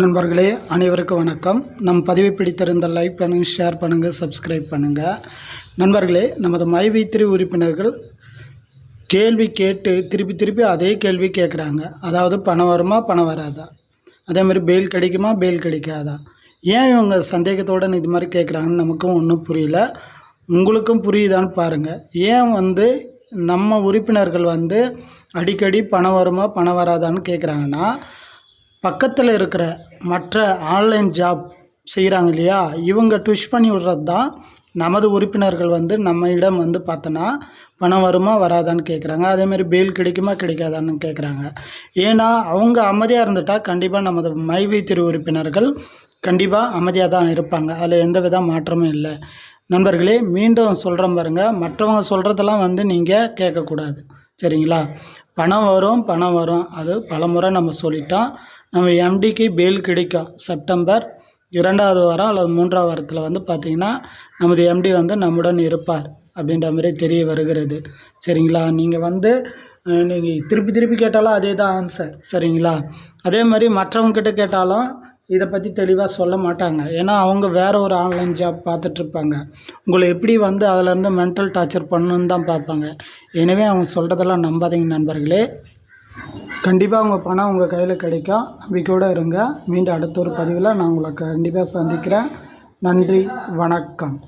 நண்பர்களே அனைவருக்கும் வணக்கம். நம் பதிவை பிடித்திருந்த லைக் பண்ணுங்கள் ஷேர் பண்ணுங்கள் சப்ஸ்கிரைப் பண்ணுங்கள் நண்பர்களே நமது மைவைத்திரி உறுப்பினர்கள் கேள்வி கேட்டு திருப்பி திருப்பி அதே கேள்வி கேட்குறாங்க அதாவது பணம் வருமா பணம் வராதா? அதே மாதிரி பெயில் கிடைக்குமா பெயில் கிடைக்காதா? ஏன் இவங்க சந்தேகத்தோடு இது மாதிரி கேட்குறாங்கன்னு நமக்கும் ஒன்றும் புரியல. உங்களுக்கும் புரியுதான்னு பாருங்கள் ஏன் வந்து நம்ம உறுப்பினர்கள் வந்து அடிக்கடி பணம் வருமா பணம் வராதான்னு கேட்குறாங்கன்னா பக்கத்தில் இருக்கிற மற்ற ஆன்லைன் ஜாப் செய்கிறாங்க இல்லையா? இவங்க ட்விஷ் பண்ணி விடுறது தான் நமது உறுப்பினர்கள் வந்து நம்ம இடம் வந்து பார்த்தோன்னா பணம் வருமா வராதான்னு கேட்குறாங்க அதேமாரி பெயில் கிடைக்குமா கிடைக்காதான்னு கேட்குறாங்க ஏன்னா அவங்க அமைதியாக இருந்துட்டால் கண்டிப்பாக நமது மைவை திரு உறுப்பினர்கள் கண்டிப்பாக அமைதியாக தான் இருப்பாங்க. அதில் எந்த வித மாற்றமும் இல்லை. நண்பர்களே மீண்டும் சொல்கிறேன் பாருங்கள் மற்றவங்க சொல்கிறதெல்லாம் வந்து நீங்கள் கேட்கக்கூடாது. சரிங்களா? பணம் வரும் பணம் வரும். அது பலமுறை நம்ம சொல்லிட்டோம் நம்ம எம்டிக்கு பெயில் கிடைக்கும் செப்டம்பர் இரண்டாவது வாரம் அல்லது மூன்றாவது வாரத்தில் வந்து பார்த்திங்கன்னா நமது எம்டி வந்து நம்முடன் இருப்பார் அப்படின்ற மாதிரி தெரிய வருகிறது. சரிங்களா? நீங்கள் வந்து நீங்கள் திருப்பி திருப்பி கேட்டாலும் அதே தான் ஆன்சர் சரிங்களா? அதே மாதிரி மற்றவங்கக்கிட்ட கேட்டாலும் இதை பற்றி தெளிவாக சொல்ல மாட்டாங்க. ஏன்னா அவங்க வேறு ஒரு ஆன்லைன் ஜாப் பார்த்துட்ருப்பாங்க உங்களை எப்படி வந்து அதிலேருந்து மென்டல் டார்ச்சர் பண்ணணுன்னு தான் பார்ப்பாங்க. எனவே அவங்க சொல்கிறதெல்லாம் நம்பாதீங்க நண்பர்களே. கண்டிப்பாக உங்கள் பணம் உங்கள் கையில் கிடைக்கும். நம்பிக்கையோடு இருங்க. மீண்டும் அடுத்த ஒரு பதிவில் நான் உங்களை கண்டிப்பாக சந்திக்கிறேன். நன்றி. வணக்கம்.